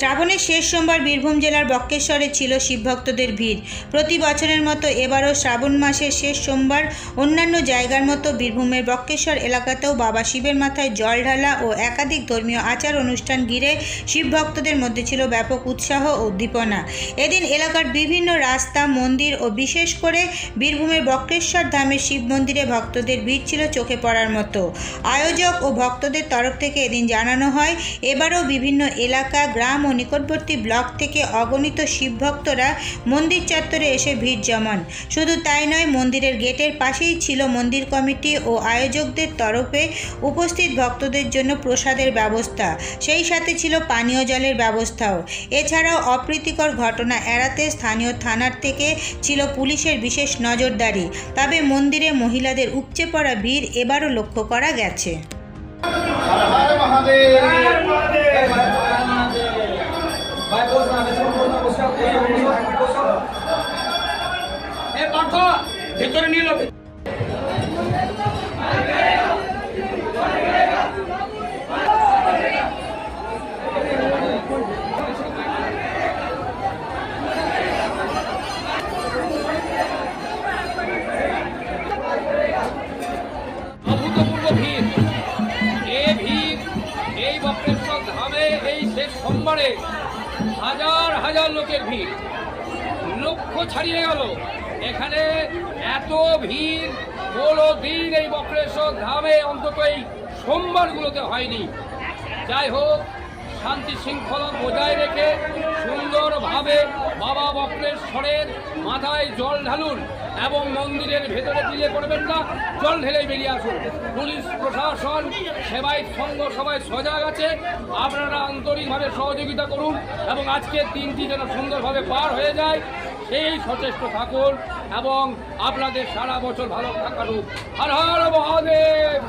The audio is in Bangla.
শ্রাবণের শেষ সোমবার বীরভূম জেলার বক্রেশ্বরে ছিল শিবভক্তদের ভিড়। প্রতি বছরের মতো এবারও শ্রাবণ মাসের শেষ সোমবার অন্যান্য জায়গার মতো বীরভূমের বক্রেশ্বর এলাকাতেও বাবা শিবের মাথায় জল ঢালা ও একাধিক ধর্মীয় আচার অনুষ্ঠান ঘিরে শিবভক্তদের মধ্যে ছিল ব্যাপক উৎসাহ ও উদ্দীপনা। এদিন এলাকার বিভিন্ন রাস্তা, মন্দির ও বিশেষ করে বীরভূমের বক্রেশ্বর ধামের শিব মন্দিরে ভক্তদের ভিড় ছিল চোখে পড়ার মতো। আয়োজক ও ভক্তদের তরফ থেকে এদিন জানানো হয় এবারও বিভিন্ন এলাকা, গ্রাম ও নিকটবর্তী ব্লক থেকে অগণিত শিবভক্তরা মন্দির চত্বরে এসে ভিড় জমান। শুধু তাই নয়, মন্দিরের গেটের পাশেই ছিল মন্দির কমিটি ও আয়োজকদের তরফে উপস্থিত ভক্তদের জন্য প্রসাদের ব্যবস্থা। সেই সাথে ছিল পানীয় জলের ব্যবস্থাও। এছাড়াও অপ্রীতিকর ঘটনা এড়াতে স্থানীয় থানার থেকে ছিল পুলিশের বিশেষ নজরদারি। তবে মন্দিরে মহিলাদের উপচে পড়া ভিড় এবারও লক্ষ্য করা গেছে। ভেতরে নিল সোমবারে হাজার হাজার লোকের ভিড়। লক্ষ্য ছাড়িয়ে গেল। এখানে এত ভিড় কোনো দিন এই বক্রেশ্বর ধামে অন্তত এই সোমবারগুলোতে হয়নি। যাই হোক শান্তি শৃঙ্খলা বজায় রেখে সুন্দরভাবে বাবা বক্রেশ্বরের মাথায় জল ঢালুন এবং মন্দিরের ভেতরে দিলে করবেন না, জল ঢেলে বেরিয়ে আসুন। পুলিশ প্রশাসন সেবায়ত সঙ্গ, সবাই সজাগ আছে। আপনারা আন্তরিকভাবে সহযোগিতা করুন এবং আজকের দিনটি যেন সুন্দরভাবে পার হয়ে যায়, সেই সচেষ্ট থাকুন এবং আপনাদের সারা বছর ভালো থাকুন হর হর মহাদেব!